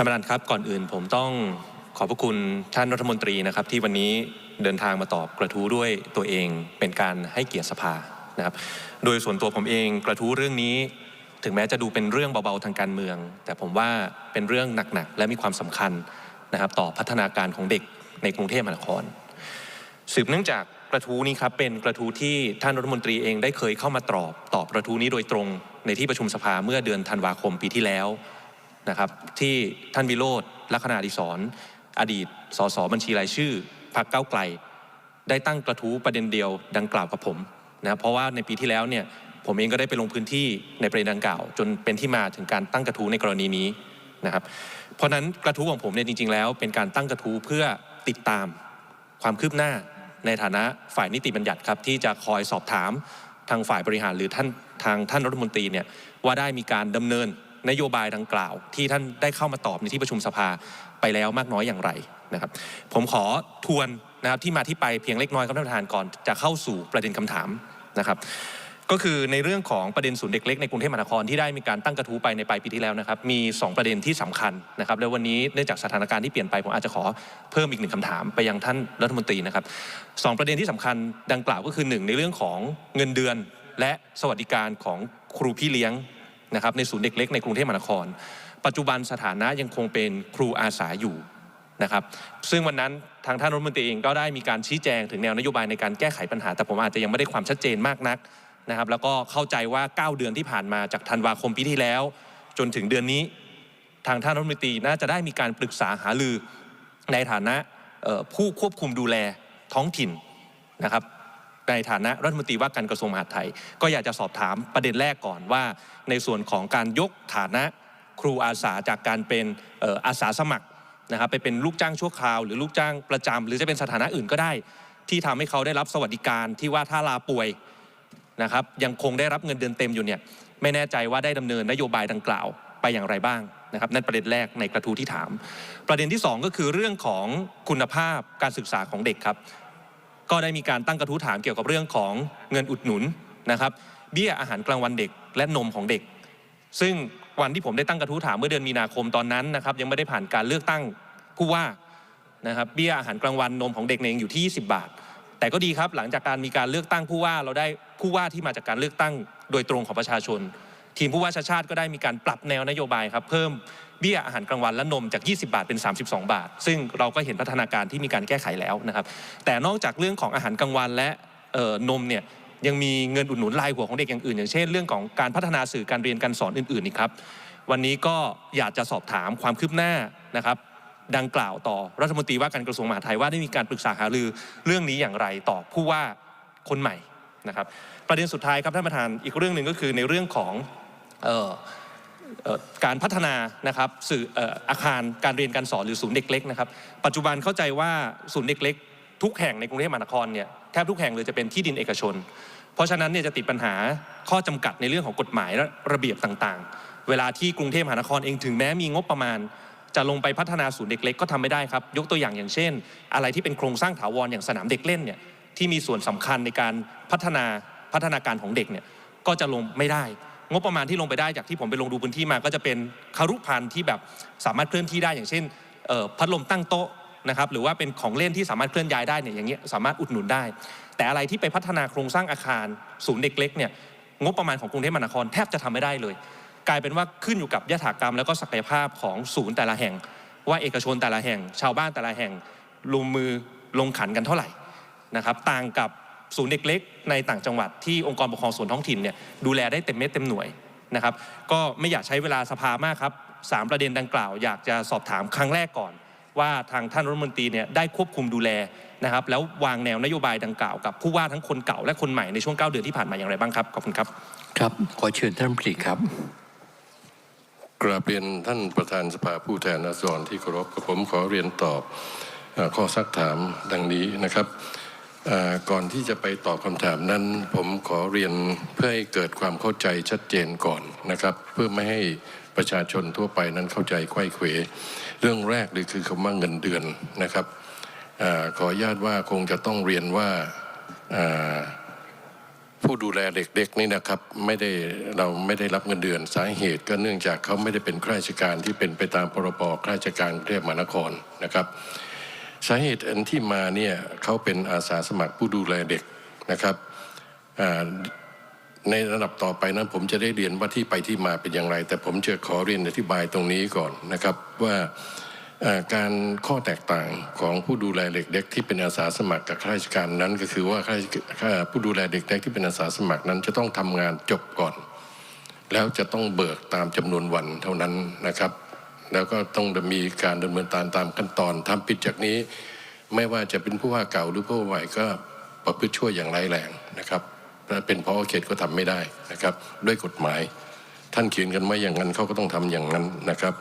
ท่านประธานครับก่อนอื่นผมต้องขอบพระคุณท่านรัฐมนตรีนะครับ ที่วันนี้เดินทางมาตอบกระทู้ด้วยตัวเองเป็นการให้เกียรติสภานะครับ โดยส่วนตัวผมเองกระทู้เรื่องนี้ ถึงแม้จะดูเป็นเรื่องเบาๆทางการเมือง แต่ผมว่าเป็นเรื่องหนักๆและมีความสำคัญนะครับ ต่อพัฒนาการของเด็กในกรุงเทพมหานคร สืบเนื่องจากกระทู้นี้ครับเป็นกระทู้ที่ท่านรัฐมนตรีเองได้เคยเข้ามาตอบตอบกระทู้นี้โดยตรงในที่ประชุมสภาเมื่อเดือนธันวาคมปีที่แล้ว นะครับที่ท่านวิโรธลักษณะดิศรอดีตสสบัญชีรายชื่อพรรคก้าไกล ได้ตั้งกระทู้ประเด็นเดียวดังกล่าวกับผมนะเพราะว่าในปีที่แล้วเนี่ยผมเองก็ได้ไปลงพื้นที่ในประเด็นดังกล่าว จนเป็นที่มาถึงการตั้งกระทู้ในกรณีนี้นะครับเพราะฉะนั้นกระทู้ของผมเนี่ยจริง ๆ แล้ว เป็นการตั้งกระทู้เพื่อติดตามความคืบหน้าในฐานะฝ่ายนิติบัญญัติครับที่จะคอยสอบถามทางฝ่ายบริหารหรือท่านทางท่านรัฐมนตรีเนี่ยว่าได้มีการดำเนิน นโยบายดังกล่าว ที่ท่านได้เข้ามาตอบในที่ประชุมสภาไปแล้วมากน้อยอย่างไรนะครับ ผมขอทวนนะครับที่มาที่ไปเพียงเล็กน้อยครับท่านประธานก่อนจะเข้าสู่ประเด็นคำถามนะครับ ก็คือในเรื่องของประเด็นศูนย์เด็กเล็กในกรุงเทพมหานครที่ได้มีการตั้งกระทู้ไปในปลายปีที่แล้วนะครับ มี 2 ประเด็นที่สำคัญนะครับแล้ววันนี้เนื่องจากสถานการณ์ที่เปลี่ยนไปผมอาจจะขอเพิ่มอีกหนึ่งคำถามไปยังท่านรัฐมนตรีนะครับสองประเด็นที่สำคัญดังกล่าวก็คือหนึ่งในเรื่องของเงินเดือนและสวัสดิการของครูพี่เลี้ยง นะครับในศูนย์เด็กเล็กในกรุงเทพมหานคร ปัจจุบันสถานะยังคงเป็นครูอาสาอยู่นะครับซึ่งวันนั้นทางท่านรัฐมนตรีเองก็ได้มีการชี้แจงถึงแนวนโยบายในการแก้ไขปัญหา แต่ผมอาจจะยังไม่ได้ความชัดเจนมากนักนะครับแล้วก็เข้าใจว่า 9 เดือนที่ผ่านมาจากธันวาคมปีที่แล้ว จนถึงเดือนนี้ ทางท่านรัฐมนตรีน่าจะได้มีการปรึกษาหารือในฐานะผู้ควบคุมดูแลท้องถิ่นนะครับ ในฐานะรัฐมนตรีว่าการกระทรวงมหาดไทย ก็อยากจะสอบถามประเด็นแรกก่อนว่า ในส่วนของการยกฐานะครูอาสาจากการเป็นเอ่ออาสาสมัครนะครับไปเป็นลูกจ้างชั่วคราว หรือลูกจ้างประจำหรือจะเป็นสถานะอื่นก็ได้ ที่ทำให้เขาได้รับสวัสดิการที่ว่าถ้าลาป่วยนะครับยังคงได้รับเงินเดือนเต็มอยู่เนี่ยไม่แน่ใจว่าได้ดำเนินนโยบายดังกล่าวไปอย่างไรบ้างนะครับนั่นประเด็นแรกในกระทู้ที่ถาม ประเด็นที่สองก็คือเรื่องของคุณภาพการศึกษาของเด็กครับ ก็ได้มีการตั้งกระทู้ถามเกี่ยวกับเรื่องของเงินอุดหนุนนะครับเบี้ยอาหารกลางวันเด็กและนมของเด็ก ซึ่งวันที่ผมได้ตั้งกระทู้ถามเมื่อเดือนมีนาคมตอนนั้นนะครับยังไม่ได้ผ่านการเลือกตั้งผู้ว่านะครับเบี้ยอาหารกลางวันนมของเด็กเนี่ยยังอยู่ที่ 20 บาท แต่ก็ดีครับหลังจากการมีการเลือกตั้งผู้ว่าเราได้ผู้ว่าที่มาจากการเลือกตั้งโดยตรงของประชาชน ทีมผู้ว่าชาติชาติก็ได้มีการปรับแนวนโยบายครับเพิ่มเบี้ยอาหารกลางวันและนมจาก 20 บาทเป็น 32 บาท ซึ่งเราก็เห็นพัฒนาการที่มีการแก้ไขแล้วนะครับ แต่นอกจากเรื่องของอาหารกลางวันและนมเนี่ยยังมีเงินอุดหนุนรายหัวของเด็กอย่างอื่น อย่างเช่นเรื่องของการพัฒนาสื่อการเรียนการสอนอื่นๆอีกครับวันนี้ก็อยากจะสอบถามความคืบหน้านะครับ ดังกล่าวต่อรัฐมนตรีว่าการกระทรวงมหาดไทยว่าได้มีการปรึกษาหารือเรื่องนี้อย่างไรต่อผู้ว่าคนใหม่นะครับ ประเด็นสุดท้ายครับท่านประธานอีกเรื่องหนึ่งก็คือในเรื่องของ การพัฒนานะครับสื่อเอ่ออาคารการเรียนการสอนหรือศูนย์เด็กเล็กนะครับปัจจุบันเข้าใจว่าศูนย์เด็กเล็กทุกแห่งในกรุงเทพมหานครเนี่ยแทบทุกแห่งเลยจะเป็นที่ดินเอกชน เพราะฉะนั้นเนี่ยจะติดปัญหาข้อจำกัดในเรื่องของกฎหมายและระเบียบต่างๆ เวลาที่กรุงเทพมหานครเองถึงแม้มีงบประมาณ จะลงไปพัฒนาศูนย์เด็กเล็กก็ทำไม่ได้ครับ ยกตัวอย่างอย่างเช่น อะไรที่เป็นโครงสร้างถาวรอย่างสนามเด็กเล่นเนี่ยที่มีส่วนสำคัญในการพัฒนาพัฒนาการของเด็กเนี่ยก็จะลงไม่ได้ งบประมาณที่ลงไปได้จากที่ผมไปลงดูพื้นที่มา ก็จะเป็นคารุพันธ์ที่แบบสามารถเคลื่อนที่ได้อย่างเช่นพัดลมตั้งโต๊ะนะครับหรือว่าเป็นของเล่นที่สามารถเคลื่อนย้ายได้เนี่ยอย่างเงี้ยสามารถอุดหนุนได้ แต่อะไรที่ไปพัฒนาโครงสร้างอาคารศูนย์เด็กเล็กเนี่ยงบประมาณของกรุงเทพมหานครแทบจะทำไม่ได้เลย กลายเป็นว่าขึ้นอยู่กับยถากรรม แล้วก็ศักยภาพของศูนย์แต่ละแห่ง ว่าเอกชนแต่ละแห่ง ชาวบ้านแต่ละแห่งลงมือลงขันกันเท่าไหร่นะครับต่างกับ ศูนย์เด็กเล็กในต่างจังหวัดที่องค์กรปกครองส่วนท้องถิ่นเนี่ยดูแลได้เต็มเม็ดเต็มหน่วยนะครับ ก็ไม่อยากใช้เวลาสภามากครับสามประเด็นดังกล่าว อยากจะสอบถามครั้งแรกก่อน ว่าทางท่านรัฐมนตรีเนี่ยได้ควบคุมดูแลนะครับ แล้ววางแนวนโยบายดังกล่าวกับผู้ว่าทั้งคนเก่าและคนใหม่ในช่วง 9 เดือนที่ผ่านมาอย่างไรบ้างครับขอบคุณครับครับ ขอเชิญท่านรัฐมนตรีครับกราบเรียนท่านประธานสภาผู้แทนราษฎรที่เคารพกับผมขอเรียนตอบเอ่อข้อซักถามดังนี้นะครับเอ่อ ก่อนที่จะไปตอบคำถามนั้น ผมขอเรียนเพื่อให้เกิดความเข้าใจชัดเจนก่อนนะครับ เพื่อไม่ให้ประชาชนทั่วไปนั้นเข้าใจไขว้เขวเรื่องแรกเลยคือคำว่าเงินเดือนนะครับอขออนุญาตว่าคงจะต้องเรียนว่าผู้ดูแลเด็กเด็กนี่นะครับไม่ได้เราไม่ได้รับเงินเดือนสาเหตุ ก็เนื่องจากเขาไม่ได้เป็นข้าราชการที่เป็นไปตามพรบข้าราชการกรุงเทพมหานครนะครับ สาเหตุอันที่มาเนี่ยเขาเป็นอาสาสมัครผู้ดูแลเด็กนะครับในระดับต่อไปนั้นผมจะได้เรียนว่าที่ไปที่มาเป็นอย่างไร แต่ผมจะขอเรียนอธิบายตรงนี้ก่อนนะครับว่าการข้อแตกต่างของผู้ดูแลเด็กเด็กที่เป็นอาสาสมัครกับข้าราชการนั้น ก็คือว่าข้ารผู้ดูแลเด็กเด็กที่เป็นอาสาสมัครนั้นจะต้องทำงานจบก่อน แล้วจะต้องเบิกตามจำนวนวันเท่านั้นนะครับ แล้วก็ต้องมีการดำเนินการตามขั้นตอนทำผิดจากนี้ ไม่ว่าจะเป็นผู้ว่าเก่าหรือผู้ว่าใหม่ก็ประพฤติชั่วอย่างไรายแรงนะครับถ้าเป็นพอเขตก็ทำไม่ได้นะครับ ด้วยกฎหมาย ท่านเขียนกันไว้อย่างนั้นเขาก็ต้องทำอย่างนั้นนะครับ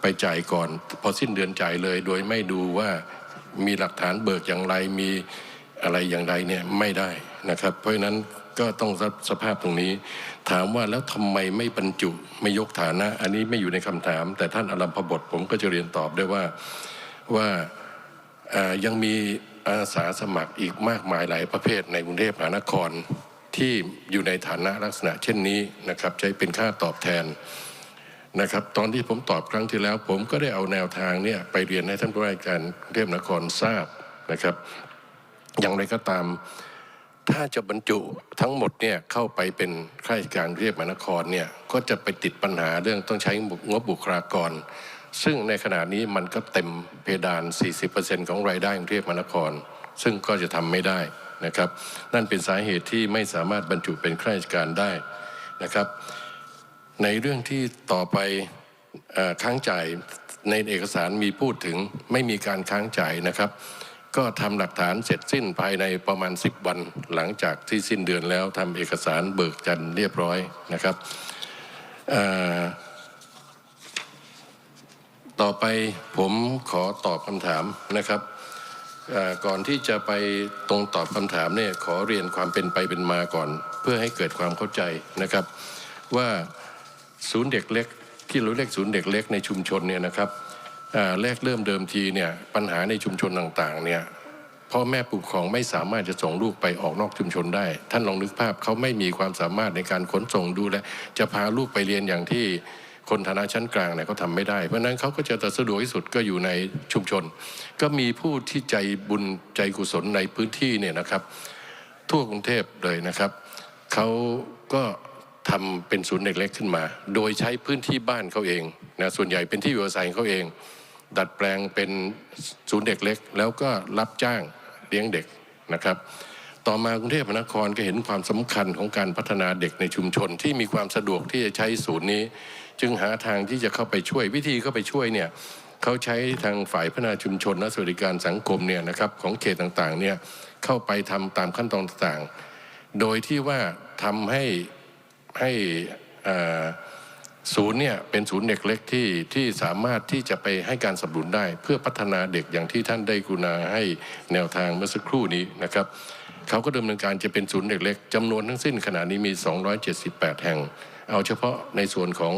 ไปจ่ายก่อน พอสิ้นเดือนจ่ายเลย โดยไม่ดูว่ามีหลักฐานเบิกอย่างไรมีอะไรอย่างไรเนี่ยไม่ได้นะครับ เพราะฉะนั้น ก็ต้องรับสภาพตรงนี้ ถามว่าแล้วทำไมไม่บรรจุไม่ยกฐานะ อันนี้ไม่อยู่ในคำถาม แต่ท่านอลัมพบทผมก็จะเรียนตอบได้ว่าว่าอ่ายังมีอาสาสมัครอีกมากมายหลายประเภทในกรุงเทพมหานครที่อยู่ในฐานะลักษณะ เช่นนี้นะครับใช้เป็นค่าตอบแทนนะครับตอนที่ผมตอบครั้งที่แล้ว ผมก็ได้เอาแนวทางเนี่ยไปเรียนให้ท่านผู้ว่าการกรุงเทพมหานครทราบนะครับ อย่างไรก็ตาม ถ้าจะบรรจุทั้งหมดเนี่ยเข้าไปเป็นข้าราชการกรุงเทพมหานครเนี่ยก็จะไปติดปัญหาเรื่องต้องใช้งบบุคลากร ซึ่งในขณะนี้มันก็เต็มเพดาน 40%ของรายได้กรุงเทพมหานคร ซึ่งก็จะทำไม่ได้นะครับ นั่นเป็นสาเหตุที่ไม่สามารถบรรจุเป็นข้าราชการได้นะครับ ในเรื่องที่ต่อไปอค้างจ่ายในเอกสารมีพูดถึงไม่มีการค้างจ่ายนะครับ ก็ทำหลักฐานเสร็จสิ้นภายในประมาณ 10 วันหลังจากที่สิ้นเดือนแล้วทำเอกสารเบิกจันเรียบร้อยนะครับต่อไปผมขอตอบคำถามนะครับก่อนที่จะไปตรงตอบคำถามเนี่ยขอเรียนความเป็นไปเป็นมาก่อน เพื่อให้เกิดความเข้าใจนะครับ ว่าศูนย์เด็กเล็กที่เราเรียกศูนย์เด็กเล็กในชุมชนเนี่ยนะครับ แรกเริ่มเดิมทีเนี่ยปัญหาในชุมชนต่างๆเนี่ยพ่อแม่ผู้ปกครองไม่สามารถจะส่งลูกไปออกนอกชุมชนได้ ท่านลองนึกภาพเขาไม่มีความสามารถในการขนส่งดูแลจะพาลูกไปเรียนอย่างที่คนฐานะชั้นกลางเนี่ยเขาทำไม่ได้ เพราะฉะนั้นเขาก็จะแต่สะดวกที่สุดก็อยู่ในชุมชน ก็มีผู้ที่ใจบุญใจกุศลในพื้นที่เนี่ยนะครับ ทั่วกรุงเทพเลยนะครับเขาก็ ทำเป็นศูนย์เด็กเล็กขึ้นมา โดยใช้พื้นที่บ้านเขาเองนะส่วนใหญ่เป็นที่อยู่อาศัยเขาเอง ดัดแปลงเป็นศูนย์เด็กเล็ก แล้วก็รับจ้างเลี้ยงเด็กนะครับ ต่อมากรุงเทพมหานครก็เห็นความสำคัญของการพัฒนาเด็กในชุมชน ที่มีความสะดวกที่จะใช้ศูนย์นี้ จึงหาทางที่จะเข้าไปช่วยวิธีเข้าไปช่วยเนี่ยเขาใช้ทางฝ่ายพัฒนาชุมชนและสวัสดิการสังคมเนี่ยนะครับของเขตต่างๆเนี่ยเข้าไปทำตามขั้นตอนต่างๆ โดยที่ว่าทำให้ ให้ศูนย์เนี่ยเป็นศูนย์เด็กเล็กที่ที่สามารถที่จะไปให้การสนับสนุนได้ เพื่อพัฒนาเด็กอย่างที่ท่านได้กรุณาให้แนวทางเมื่อสักครู่นี้นะครับเขาก็ดำเนินการจะเป็นศูนย์เด็กเล็กจำนวนทั้งสิ้นขณะนี้มี 278 แห่ง เอาเฉพาะในส่วนของ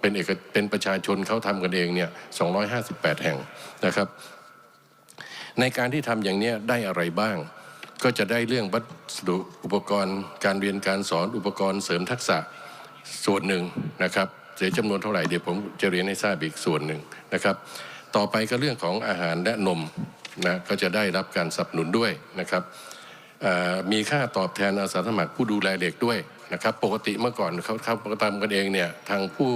เป็นเอกเป็นประชาชนเขาทำกันเองเนี่ย258 แห่งนะครับ ในการที่ทำอย่างนี้ได้อะไรบ้าง ก็จะได้เรื่องวัสดุอุปกรณ์ การเรียนการสอนอุปกรณ์เสริมทักษะส่วนหนึ่งนะครับเสียจำนวนเท่าไหร่เดี๋ยวผมจะเรียนให้ทราบอีกส่วนหนึ่งนะครับ ต่อไปก็เรื่องของอาหารและนมนะก็จะได้รับการสนับสนุนด้วยนะครับมีค่าตอบแทนอาสาสมัครผู้ดูแลเด็กด้วยนะครับ ปกติเมื่อก่อนเขาเขาทำกันเองเนี่ยทางผู้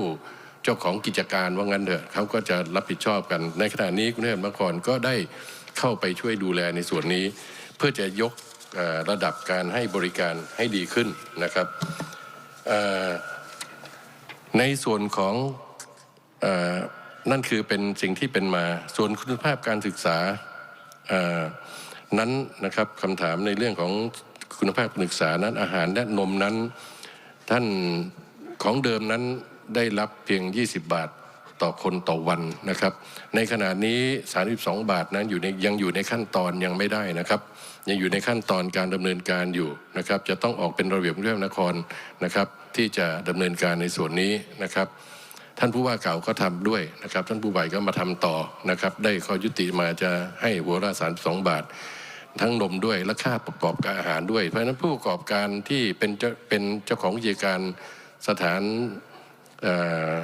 เจ้าของกิจการว่างั้นเถอะเขาก็จะรับผิดชอบกัน ในขณะนี้กรุงเทพมหานครก็ได้เข้าไปช่วยดูแลในส่วนนี้ พื่อจะยกระดับการให้บริการให้ดีขึ้นนะครับในส่วนของอนั่นคือเป็นสิ่งที่เป็นมาส่วนคุณภาพการศึกษานั้นนะครับคำถามในเรื่องของคุณภาพการศึกษานั้นอาหารและนมนั้น ท่านของเดิมนั้นได้รับเพียง 20 บาท ต่อคนต่อวันนะครับ ในขณะนี้ 32 บาทนั้นอยู่ในยังอยู่ในขั้นตอนยังไม่ได้นะครับ ยังอยู่ในขั้นตอนการดำเนินการอยู่นะครับ จะต้องออกเป็นระเบียบกรุงเทพมนครนะครับ ที่จะดำเนินการในส่วนนี้นะครับ ท่านผู้ว่าเก่าก็ทำด้วยนะครับ ท่านผู้ใหญ่ก็มาทำต่อนะครับ ได้ข้อยุติมาจะให้หัวละสามสองบาททั้งนมด้วยและค่าประกอบการอาหารด้วย เพราะฉะนั้นผู้ประกอบการที่เป็นเจ้าเป็นเจ้าของกิจการสถานอ่อ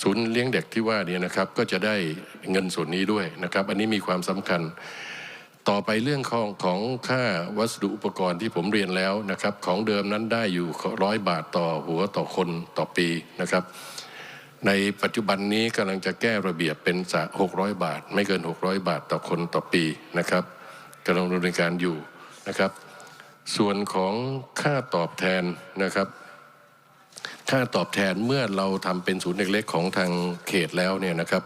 ศูนย์เลี้ยงเด็กที่ว่าเนี่ยนะครับก็จะได้เงินส่วนนี้ด้วยนะครับ อันนี้มีความสำคัญ ต่อไปเรื่องของของค่าวัสดุอุปกรณ์ที่ผมเรียนแล้วนะครับ ของเดิมนั้นได้อยู่ร้อยบาทต่อหัวต่อคนต่อปีนะครับ ในปัจจุบันนี้กำลังจะแก้ระเบียบเป็นสะ600 บาท ไม่เกิน 600 บาทต่อคนต่อปีนะครับกำลังดำเนินการอยู่นะครับ ส่วนของค่าตอบแทนนะครับ ค่าตอบแทนเมื่อเราทำเป็นศูนย์เล็กๆของทางเขตแล้วเนี่ยนะครับ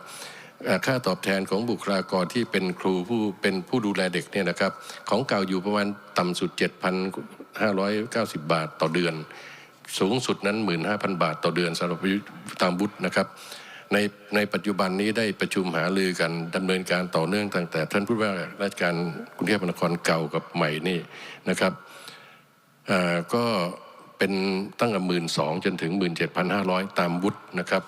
ค่าตอบแทนของบุคลากรที่เป็นครูผู้เป็นผู้ดูแลเด็กเนี่ยนะครับ ของเก่าอยู่ประมาณต่ำสุด 7,590 บาทต่อเดือน สูงสุดนั้น 15,000 บาทต่อเดือนสำหรับตามบุตรนะครับในในปัจจุบันนี้ได้ประชุมหารือกันดำเนินการต่อเนื่องตั้งแต่ ท่านผู้ว่าราชการกรุงเทพมหานครเก่ากับใหม่นี่นะครับก็ เป็นตั้งแต่หมื่นสองจนถึงหมื่นเจ็ดพันห้าร้อยตามวุฒินะครับ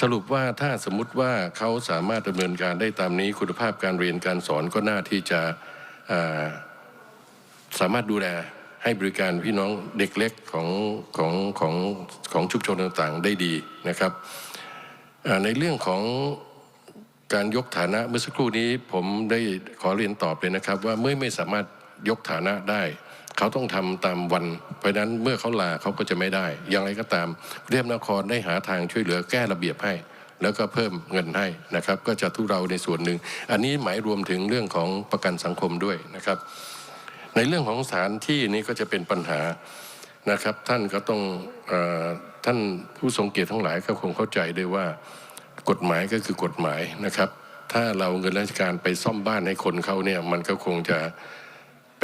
สรุปว่าถ้าสมมุติว่าเขาสามารถดำเนินการได้ตามนี้คุณภาพการเรียนการสอนก็น่าที่จะสามารถดูแลให้บริการพี่น้องเด็กเล็กของของของของชุมชนต่างๆได้ดีนะครับในเรื่องของการยกฐานะเมื่อสักครู่นี้ผมได้ขอเรียนตอบเลยนะครับ ว่าเมื่อไม่สามารถยกฐานะได้ เขาต้องทำตามวัน เพราะฉะนั้นเมื่อเขาลาเขาก็จะไม่ได้ อย่างไรก็ตามกรุงเทพนครได้หาทางช่วยเหลือแก้ระเบียบให้ แล้วก็เพิ่มเงินให้นะครับ ก็จะทุเราในส่วนหนึ่ง อันนี้หมายรวมถึงเรื่องของประกันสังคมด้วยนะครับ ในเรื่องของสถานที่นี้ก็จะเป็นปัญหานะครับ ท่านก็ต้องออท่านผู้ทรงเกียรติทั้งหลายก็คงเข้าใจด้วยว่ากฎหมายก็คือกฎหมายนะครับ ถ้าเราเงินราชการไปซ่อมบ้านให้คนเขาเนี่ยมันก็คงจะ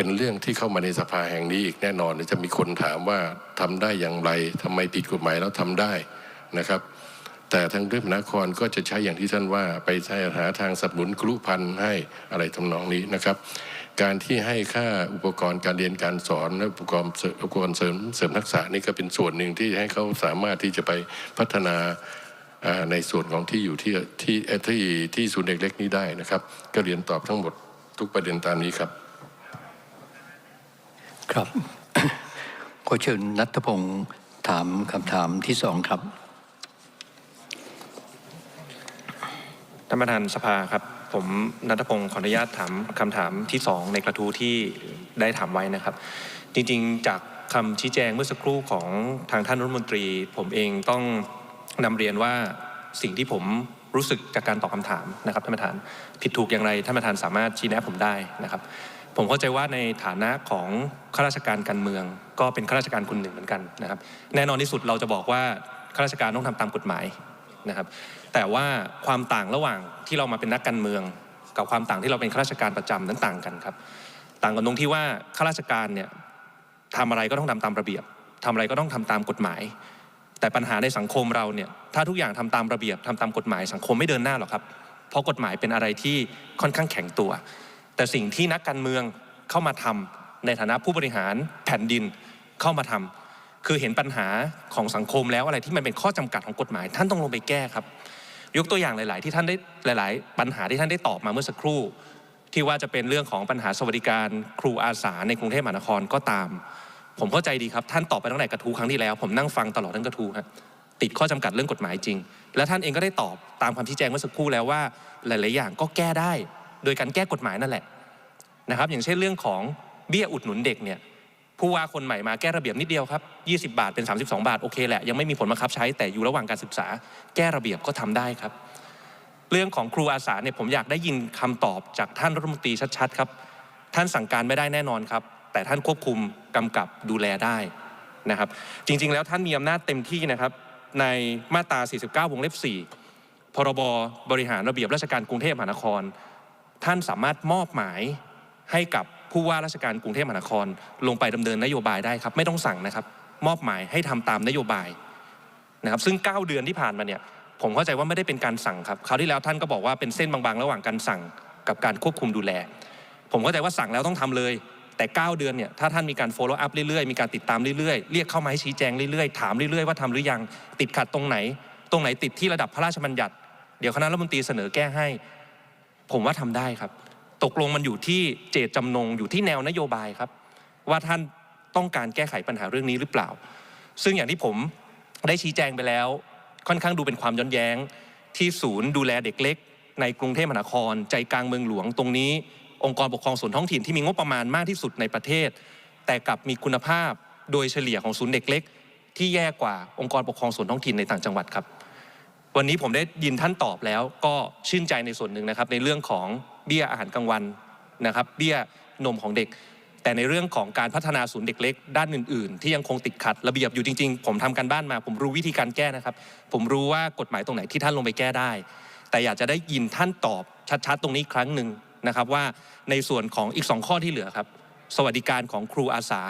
เป็นเรื่องที่เข้ามาในสภาแห่งนี้อีกแน่นอนจะมีคนถามว่าทำได้อย่างไรทำไมผิดกฎหมายแล้วทำได้นะครับ แต่ทางเรื่องนครก็จะใช้อย่างที่ท่านว่าไปใช้หาทางสนับสนุนครุพันธ์ให้อะไรทำนองนี้นะครับ การที่ให้ค่าอุปกรณ์การเรียนการสอนและอุปกรณ์เสริมอุปกรณ์เสริมเสริมทักษะนี่ก็เป็นส่วนหนึ่งที่ให้เขาสามารถที่จะไปพัฒนาในส่วนของที่อยู่ที่ที่ที่ที่ศูนย์เด็กเล็กนี้ได้นะครับ ก็เรียนตอบทั้งหมดทุกประเด็นตามนี้ครับ ครับขอเชิญนัทพงศ์ถามคำถามที่สองครับท่านประธานสภาครับ ผมนัทพงศ์ขออนุญาตถามคำถามที่สองในกระทู้ที่ได้ถามไว้นะครับ จริงๆ จากคำชี้แจงเมื่อสักครู่ของทางท่านรัฐมนตรี ผมเองต้องนำเรียนว่าสิ่งที่ผมรู้สึกจากการตอบคำถามนะครับท่านประธานผิดถูกอย่างไรท่านประธานสามารถชี้แนะผมได้นะครับ ผมเข้าใจว่าในฐานะของข้าราชการการเมือง ก็เป็นข้าราชการคนหนึ่งเหมือนกันนะครับ แน่นอนที่สุดเราจะบอกว่าข้าราชการต้องทำตามกฎหมายนะครับ แต่ว่าความต่างระหว่างที่เรามาเป็นนักการเมือง กับความต่างที่เราเป็นข้าราชการประจำนั้นต่างกันครับ ต่างกันตรงที่ว่าข้าราชการเนี่ยทำอะไรก็ต้องทำตามระเบียบทำอะไรก็ต้องทำตามกฎหมาย แต่ปัญหาในสังคมเราเนี่ยถ้าทุกอย่างทำตามระเบียบทำตามกฎหมาย สังคมไม่เดินหน้าหรอกครับ เพราะกฎหมายเป็นอะไรที่ค่อนข้างแข็งตัว แต่สิ่งที่นักการเมืองเข้ามาทำในฐานะผู้บริหารแผ่นดินเข้ามาทำคือเห็นปัญหาของสังคมแล้วอะไรที่มันเป็นข้อจำกัดของกฎหมาย ท่านต้องลงไปแก้ครับ ยกตัวอย่างหลาย ๆ ที่ท่านได้หลาย ๆ ปัญหาที่ท่านได้ตอบมาเมื่อสักครู่ ที่ว่าจะเป็นเรื่องของปัญหาสวัสดิการครูอาสาในกรุงเทพมหานครก็ตาม ผมเข้าใจดีครับ ท่านตอบไปตั้งแต่กระทู้ครั้งที่แล้ว ผมนั่งฟังตลอดทั้งกระทู้ฮะติดข้อจำกัดเรื่องกฎหมายจริง และท่านเองก็ได้ตอบตามคำชี้แจงเมื่อสักครู่แล้วว่า หลาย ๆ อย่างก็แก้ได้ โดยการแก้กฎหมายนั่นแหละนะครับอย่างเช่นเรื่องของเบี้ยอุดหนุนเด็กเนี่ยผู้ว่าคนใหม่มาแก้ระเบียบนิดเดียวครับ 20 บาทเป็น 32 บาทโอเคแหละยังไม่มีผลบังคับใช้แต่อยู่ระหว่างการศึกษา แก้ระเบียบก็ทำได้ครับ เรื่องของครูอาสาเนี่ยผมอยากได้ยินคำตอบจากท่านรัฐมนตรีชัดๆครับท่านสั่งการไม่ได้แน่นอนครับ แต่ท่านควบคุมกำกับดูแลได้นะครับ จริงๆแล้วท่านมีอำนาจเต็มที่นะครับ ในมาตรา 49 วงเล็บ 4 พรบบริหารระเบียบราชการกรุงเทพมหานคร ท่านสามารถมอบหมายให้กับผู้ว่าราชการกรุงเทพมหานคร ลงไปดำเนินนโยบายได้ครับ ไม่ต้องสั่งนะครับ มอบหมายให้ทำตามนโยบายนะครับ ซึ่ง 9 เดือนที่ผ่านมาเนี่ย ผมเข้าใจว่าไม่ได้เป็นการสั่งครับคราวที่แล้วท่านก็บอกว่าเป็นเส้นบางๆ ระหว่างการสั่งกับการควบคุมดูแล ผมเข้าใจว่าสั่งแล้วต้องทำเลย แต่ 9 เดือนเนี่ยถ้าท่านมีการ follow up เรื่อยๆมีการติดตามเรื่อยๆเรียกเข้ามาให้ชี้แจงเรื่อยๆถามเรื่อยๆว่าทำหรือยังติดขัดตรงไหน ตรงไหนติดที่ระดับพระราชบัญญัติเดี๋ยวคณะรัฐมนตรีเสนอแก้ให้ ผมว่าทำได้ครับ ตกลงมันอยู่ที่เจตจำนงอยู่ที่แนวนโยบายครับ ว่าท่านต้องการแก้ไขปัญหาเรื่องนี้หรือเปล่า ซึ่งอย่างที่ผมได้ชี้แจงไปแล้ว ค่อนข้างดูเป็นความย้อนแย้งที่ศูนย์ดูแลเด็กเล็ก ในกรุงเทพมหานคร ใจกลางเมืองหลวงตรงนี้ องค์กรปกครองส่วนท้องถิ่นที่มีงบประมาณมากที่สุดในประเทศ แต่กลับมีคุณภาพโดยเฉลี่ยของศูนย์เด็กเล็ก ที่แย่กว่าองค์กรปกครองส่วนท้องถิ่นในต่างจังหวัดครับ วันนี้ผมได้ยินท่านตอบแล้วก็ชื่นใจในส่วนหนึ่งนะครับในเรื่องของเบี้ยอาหารกลางวันนะครับเบี้ยนมของเด็ก แต่ในเรื่องของการพัฒนาศูนย์เด็กเล็ก ด้านอื่น ๆ ที่ยังคงติดขัดระเบียบอยู่จริง ๆ ผมทำกันบ้านมา ผมรู้วิธีการแก้นะครับ ผมรู้ว่ากฎหมายตรงไหนที่ท่านลงไปแก้ได้ แต่อยากจะได้ยินท่านตอบชัดๆ ตรงนี้ครั้งหนึ่งนะครับว่าในส่วนของอีกสองข้อที่เหลือครับ สวัสดิการของครูอาสา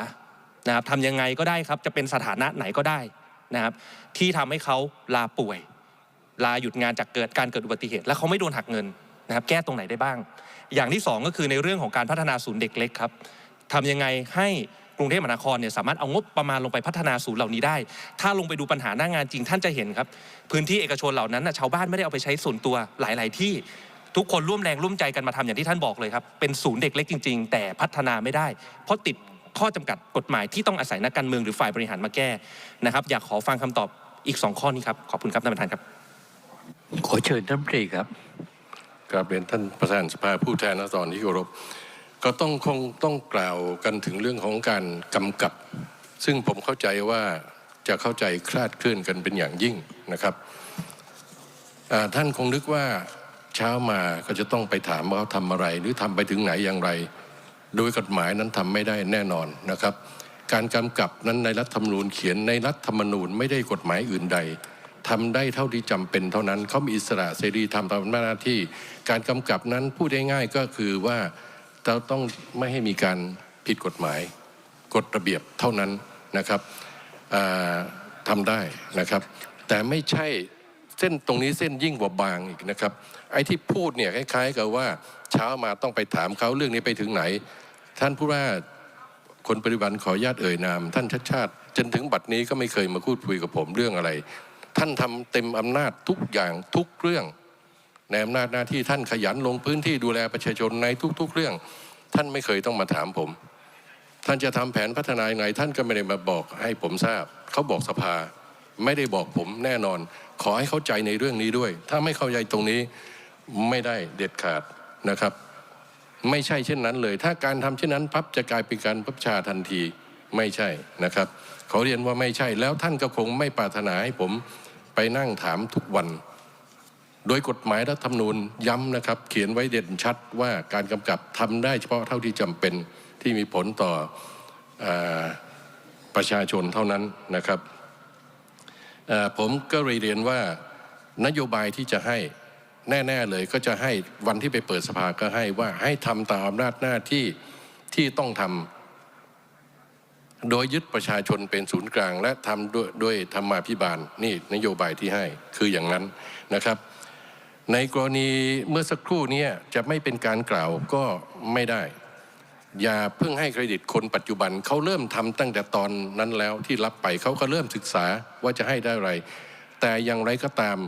นะครับทำยังไงก็ได้ครับจะเป็นสถานะไหนก็ได้นะครับที่ทำให้เขาลาป่วย ลาหยุดงานจากเกิดการเกิดอุบัติเหตุ แล้วเขาไม่โดนหักเงินนะครับแก้ตรงไหนได้บ้าง อย่างที่สองก็คือในเรื่องของการพัฒนาศูนย์เด็กเล็กครับทำยังไงให้กรุงเทพมหานครเนี่ยสามารถเอางบประมาณลงไปพัฒนาศูนย์เหล่านี้ได้ ถ้าลงไปดูปัญหาหน้างานจริงท่านจะเห็นครับ พื้นที่เอกชนเหล่านั้นนะชาวบ้านไม่ได้เอาไปใช้ส่วนตัวหลาย ๆ ที่ทุกคนร่วมแรงร่วมใจกันมาทำอย่างที่ท่านบอกเลยครับ เป็นศูนย์เด็กเล็กจริง ๆ แต่พัฒนาไม่ได้ เพราะติดข้อจำกัดกฎหมายที่ต้องอาศัยนักการเมืองหรือฝ่ายบริหารมาแก้นะครับ อยากขอฟังคำตอบอีกสองข้อนี้ครับ ขอบคุณครับท่านประธานครับ ขอเชิญท่านรัฐมนตรีครับกราบเรียนท่านประธานสภาผู้แทนราษฎรที่เคารพก็ต้องคงต้องกล่าวกันถึงเรื่องของการกำกับ ซึ่งผมเข้าใจว่าจะเข้าใจคลาดเคลื่อนกันเป็นอย่างยิ่งนะครับท่านคงนึกว่าเช้ามาก็จะต้องไปถามว่าเขาทำอะไร หรือทำไปถึงไหนอย่างไร โดยกฎหมายนั้นทำไม่ได้แน่นอนนะครับ การกำกับนั้นในรัฐธรรมนูญเขียนในรัฐธรรมนูญไม่ได้กฎหมายอื่นใด ทำได้เท่าที่จำเป็นเท่านั้นเขามีอิสระเสรีทำตามหน้าที่ การกำกับนั้นพูดง่ายๆก็คือว่าเราต้องไม่ให้มีการผิดกฎหมายกฎระเบียบเท่านั้นนะครับอ่าทำได้นะครับ แต่ไม่ใช่เส้นตรงนี้เส้นยิ่งกว่าบางอีกนะครับ ไอ้ที่พูดเนี่ยคล้ายๆกับว่าเช้ามาต้องไปถามเขาเรื่องนี้ไปถึงไหน ท่านผู้ว่าคนปฏิบัติขออนุญาตเอ่ยนาม ท่านชัดชาติจนถึงบัดนี้ก็ไม่เคยมาพูดคุยกับผมเรื่องอะไร ท่านทำเต็มอำนาจทุกอย่างทุกเรื่อง ในอำนาจหน้าที่ท่านขยันลงพื้นที่ดูแลประชาชนในทุก ๆ เรื่อง ท่านไม่เคยต้องมาถามผม ท่านจะทำแผนพัฒนายังไงท่านก็ไม่ได้มาบอกให้ผมทราบ เขาบอกสภาไม่ได้บอกผมแน่นอน ขอให้เข้าใจในเรื่องนี้ด้วย ถ้าไม่เข้าใจตรงนี้ไม่ได้เด็ดขาดนะครับ ไม่ใช่เช่นนั้นเลย ถ้าการทำเช่นนั้นพับจะกลายเป็นการพับชาทันทีไม่ใช่นะครับขอเรียนว่าไม่ใช่แล้วท่านก็คงไม่ปรารถนาให้ผม ไปนั่งถามทุกวัน โดยกฎหมายรัฐธรรมนูญย้ำนะครับ เขียนไว้เด่นชัดว่าการกำกับทำได้เฉพาะเท่าที่จำเป็นที่มีผลต่ออประชาชนเท่านั้นนะครับผมก็เรียนว่านโยบายที่จะให้แน่ๆเลยก็จะให้วันที่ไปเปิดสภาก็ให้ว่าให้ทำตามอำนาจหน้าที่ที่ต้องทำ โดยยึดประชาชนเป็นศูนย์กลาง และทำด้วยด้วยธรรมาภิบาลนี่นโยบายที่ให้คืออย่างนั้นนะครับ ในกรณีเมื่อสักครู่นี้จะไม่เป็นการกล่าวก็ไม่ได้ อย่าเพิ่งให้เครดิตคนปัจจุบันเขาเริ่มทำตั้งแต่ตอนนั้นแล้วที่รับไปเขาก็เริ่มศึกษาว่าจะให้ได้อะไร แต่อย่างไรก็ตาม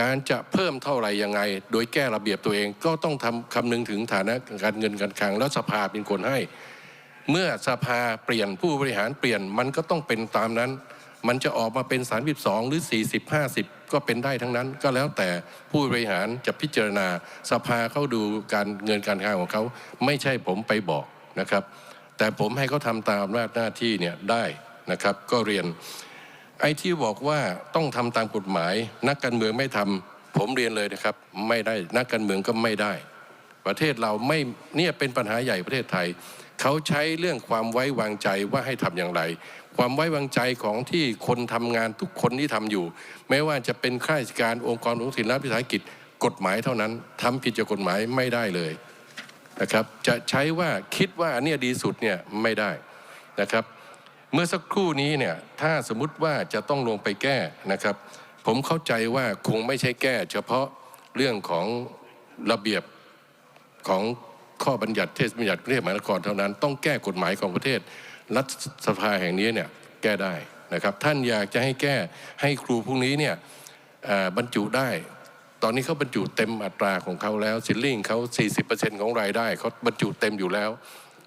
การจะเพิ่มเท่าไหร่ยังไง โดยแก้ระเบียบตัวเองก็ต้องทำคำนึงถึงฐานะการเงินการคลังแล้วสภาเป็นคนให้ เมื่อสภาเปลี่ยนผู้บริหารเปลี่ยนมันก็ต้องเป็นตามนั้น มันจะออกมาเป็น 32 หรือ 40 50 ก็เป็นได้ทั้งนั้น ก็แล้วแต่ผู้บริหารจะพิจารณาสภาเขาดูการเงินการคลังของเขาไม่ใช่ผมไปบอกนะครับ แต่ผมให้เขาทำตามอำนาจหน้าที่เนี่ยได้นะครับ ก็เรียนไอ้ที่บอกว่าต้องทำตามกฎหมาย นักการเมืองไม่ทำผมเรียนเลยนะครับ ไม่ได้นักการเมืองก็ไม่ได้ ประเทศเราไม่เนี่ยเป็นปัญหาใหญ่ประเทศไทย เขาใช้เรื่องความไว้วางใจว่าให้ทำอย่างไร ความไว้วางใจของที่คนทำงานทุกคนที่ทำอยู่ ไม่ว่าจะเป็นข้าราชการองค์กรท้องถิ่นรัฐวิสาหกิจกฎหมายเท่านั้นทำผิดจากกฎหมายไม่ได้เลยนะครับ จะใช้ว่าคิดว่าอันเนี้ยดีสุดเนี่ยไม่ได้นะครับ เมื่อสักครู่นี้เนี่ยถ้าสมมุติว่าจะต้องลงไปแก้นะครับ ผมเข้าใจว่าคงไม่ใช่แก้ เฉพาะเรื่องของระเบียบของ ข้อบัญญัติเทศบัญญัติกรุงเทพมหานครเท่านั้น ต้องแก้กฎหมายของประเทศ รัฐสภาแห่งนี้เนี่ยแก้ได้นะครับ ท่านอยากจะให้แก้ให้ครูพวกนี้เนี่ยบรรจุได้ ตอนนี้เขาบรรจุเต็มอัตราของเขาแล้วซิลลิงเขา 40%ของรายได้เขาบรรจุเต็มอยู่แล้ว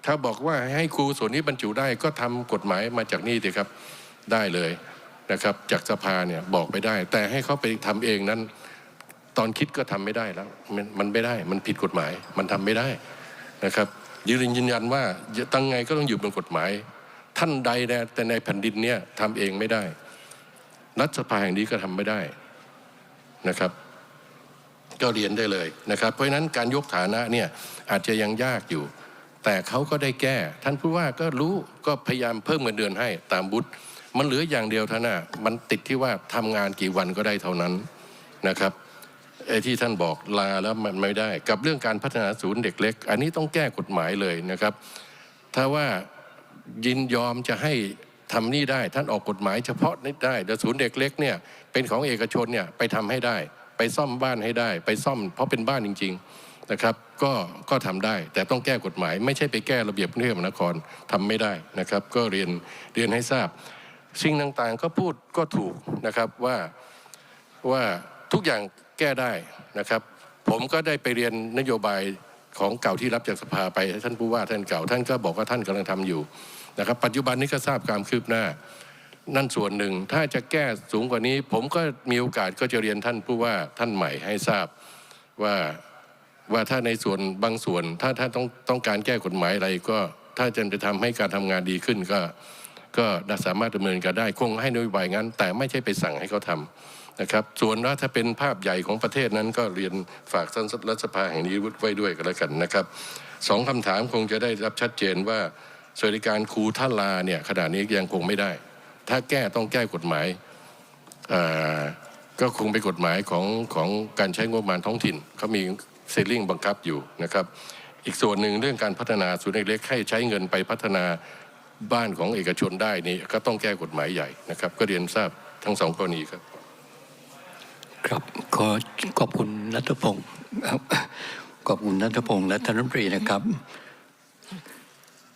ถ้าบอกว่าให้ครูส่วนนี้บรรจุได้ก็ทำกฎหมายมาจากนี่สิครับได้เลยนะครับจากสภาเนี่ยบอกไปได้ แต่ให้เขาไปทำเองนั้น ตอนคิดก็ทำไม่ได้แล้วมันมันไม่ได้มันผิดกฎหมายมันทำไม่ได้ นะครับยืนยืนยันว่าตั้งไงก็ต้องอยู่บนกฎหมาย ท่านใดแต่ในแผ่นดินเนี่ยทำเองไม่ได้ รัฐสภาแห่งนี้ก็ทำไม่ได้นะครับ ก็เรียนได้เลยนะครับ เพราะฉะนั้นการยกฐานะเนี่ยอาจจะยังยากอยู่ แต่เขาก็ได้แก้ ท่านผู้ว่าก็รู้ก็พยายามเพิ่มเงินเดือนให้ตามบุตรมันเหลืออย่างเดียวท่านั้นมันติดที่ว่าทำงานกี่วันก็ได้เท่านั้นนะครับ ไอ้ที่ท่านบอกลาแล้วมันไม่ได้ กับเรื่องการพัฒนาศูนย์เด็กเล็ก อันนี้ต้องแก้กฎหมายเลยนะครับ ถ้าว่ายินยอมจะให้ทำนี่ได้ท่านออกกฎหมายเฉพาะนิดได้แต่ศูนย์เด็กเล็กเนี่ยเป็นของเอกชนเนี่ยไปทำให้ได้ ไปซ่อมบ้านให้ได้ ไปซ่อมเพราะเป็นบ้านจริง ๆนะครับก็ก็ทำได้ แต่ต้องแก้กฎหมาย ไม่ใช่ไปแก้ระเบียบกรุงเทพมหานครทำไม่ได้นะครับ ก็เรียนเรียนให้ทราบ สิ่งต่างๆก็พูดก็ถูกนะครับว่าว่าทุกอย่าง แก้ได้นะครับ ผมก็ได้ไปเรียนนโยบายของเก่าที่รับจากสภาไปท่านผู้ว่าท่านเก่า ท่านก็บอกว่าท่านกำลังทำอยู่นะครับ ปัจจุบันนี้ก็ทราบความคืบหน้า นั่นส่วนหนึ่งถ้าจะแก้สูงกว่านี้ ผมก็มีโอกาสก็จะเรียนท่านผู้ว่าท่านใหม่ให้ทราบว่าว่าถ้าในส่วนบางส่วน ถ้าถ้าต้องต้องการแก้กฎหมายอะไรก็ถ้าจะจะทำให้การทำงานดีขึ้นก็ ก็สามารถดำเนินการได้คงให้นโยบายงั้น แต่ไม่ใช่ไปสั่งให้เขาทำนะครับส่วนว่าถ้าเป็นภาพใหญ่ของประเทศนั้นก็เรียนฝากท่านรัฐสภาแห่งนี้ไว้ด้วยกันแล้วกันนะครับสองคำถามคงจะได้รับชัดเจนว่าสวัสดิการครูท่าลาเนี่ยขณะนี้ยังคงไม่ได้ ถ้าแก้ต้องแก้กฎหมายก็คงเป็นกฎหมายของของการใช้งบประมาณท้องถิ่นเขามีเซลลิงบังคับอยู่นะครับ อีกส่วนหนึ่งเรื่องการพัฒนาศูนย์เล็กๆให้ใช้เงินไปพัฒนา บ้านของเอกชนได้นี่ก็ต้องแก้กฎหมายใหญ่นะครับ ก็เรียนทราบทั้งสองกรณีครับ ครับขอขอบคุณนัทพงศ์ขอบคุณนัทพงศ์และท่านรัฐมนตรีนะครับ